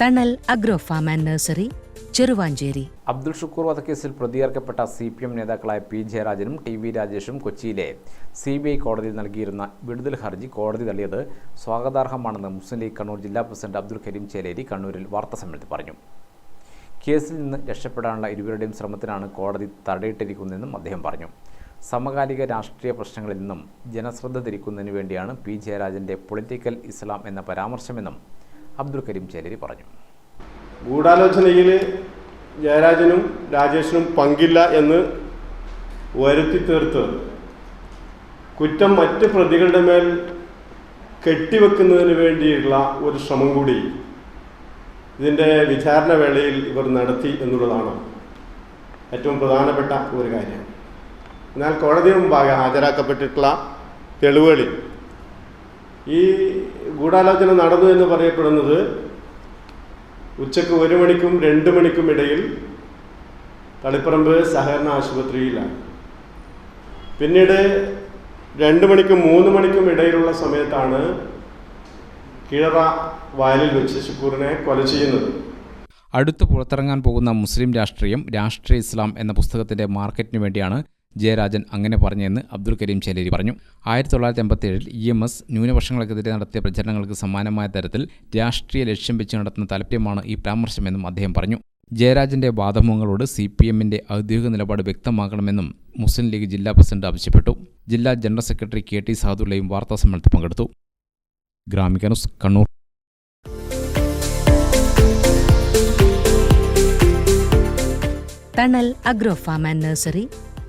Thanal agro farm and nursery Cheruvanchery. Abdul Shukkur വധക്കേസിൽ പ്രതിയേർക്കപ്പെട്ട C P M നേതാക്കളായ P ജയരാജനും ടി വി രാജേഷും കൊച്ചിയിലെ സി ബി ഐ കോടതിയിൽ നൽകിയിരുന്ന വിടുതൽ ഹർജി കോടതി തള്ളിയത് സ്വാഗതാർഹമാണെന്ന് മുസ്ലിം ലീഗ് കണ്ണൂർ ജില്ലാ പ്രസിഡന്റ് അബ്ദുൾ കരീം ചേലേരി കണ്ണൂരിൽ വാർത്താസമ്മേളനത്തിൽ പറഞ്ഞു. കേസിൽ നിന്ന് രക്ഷപ്പെടാനുള്ള ഇരുവരുടെയും ശ്രമത്തിനാണ് കോടതി തടയിട്ടിരിക്കുന്നതെന്നും അദ്ദേഹം പറഞ്ഞു. സമകാലിക രാഷ്ട്രീയ പ്രശ്നങ്ങളിൽ നിന്നും ജനശ്രദ്ധ തിരിക്കുന്നതിന് വേണ്ടിയാണ് പി ജയരാജന്റെ പൊളിറ്റിക്കൽ ഇസ്ലാം എന്ന പരാമർശമെന്നും അബ്ദുൽ കരീം ചേലരി പറഞ്ഞു. ഗൂഢാലോചനയിൽ ജയരാജനും രാജേഷിനും പങ്കില്ല എന്ന് വരുത്തി തീർത്ത് കുറ്റം മറ്റ് പ്രതികളുടെ മേൽ കെട്ടിവെക്കുന്നതിന് വേണ്ടിയുള്ള ഒരു ശ്രമം കൂടി ഇതിന്റെ വിചാരണ വേളയിൽ ഇവർ നടത്തി എന്നുള്ളതാണ് ഏറ്റവും പ്രധാനപ്പെട്ട ഒരു കാര്യം. എന്നാൽ കോടതി മുമ്പാകെ ഹാജരാക്കപ്പെട്ടിട്ടുള്ള തെളിവുകളിൽ ഈ ഗൂഢാലോചന നടന്നു എന്ന് പറയപ്പെടുന്നത് ഉച്ചയ്ക്ക് ഒരു മണിക്കും രണ്ട് മണിക്കും ഇടയിൽ തളിപ്പറമ്പ് സഹകരണ ആശുപത്രിയിലാണ്. പിന്നീട് രണ്ട് മണിക്കും മൂന്ന് മണിക്കും ഇടയിലുള്ള സമയത്താണ് കിഴറ വയലിൽ വെച്ച് ശുക്കൂറിനെ കൊല ചെയ്യുന്നത്. അടുത്ത് പുറത്തിറങ്ങാൻ പോകുന്ന മുസ്ലിം രാഷ്ട്രീയം രാഷ്ട്രീയ ഇസ്ലാം എന്ന പുസ്തകത്തിന്റെ മാർക്കറ്റിന് വേണ്ടിയാണ് ജയരാജൻ അങ്ങനെ പറഞ്ഞെന്ന് അബ്ദുൽ കരീം ചേലേരി പറഞ്ഞു. ആയിരത്തി തൊള്ളായിരത്തി എൺപത്തിയേഴിൽ ഇ എം എസ് ന്യൂനപക്ഷങ്ങൾക്കെതിരെ നടത്തിയ പ്രചരണങ്ങൾക്ക് സമാനമായ തരത്തിൽ രാഷ്ട്രീയ ലക്ഷ്യം വെച്ച് നടത്തുന്ന താല്പര്യമാണ് ഈ പരാമർശമെന്നും അദ്ദേഹം പറഞ്ഞു. ജയരാജന്റെ വാദമുഖങ്ങളോട് സി പി എമ്മിന്റെ ഔദ്യോഗിക നിലപാട് വ്യക്തമാക്കണമെന്നും മുസ്ലിം ലീഗ് ജില്ലാ പ്രസിഡന്റ് ആവശ്യപ്പെട്ടു. ജില്ലാ ജനറൽ സെക്രട്ടറി കെ ടി സാദുള്ളയും വാർത്താസമ്മേളനത്തിൽ പങ്കെടുത്തു. Gramika news Kannur. Thanal agro farm and nursery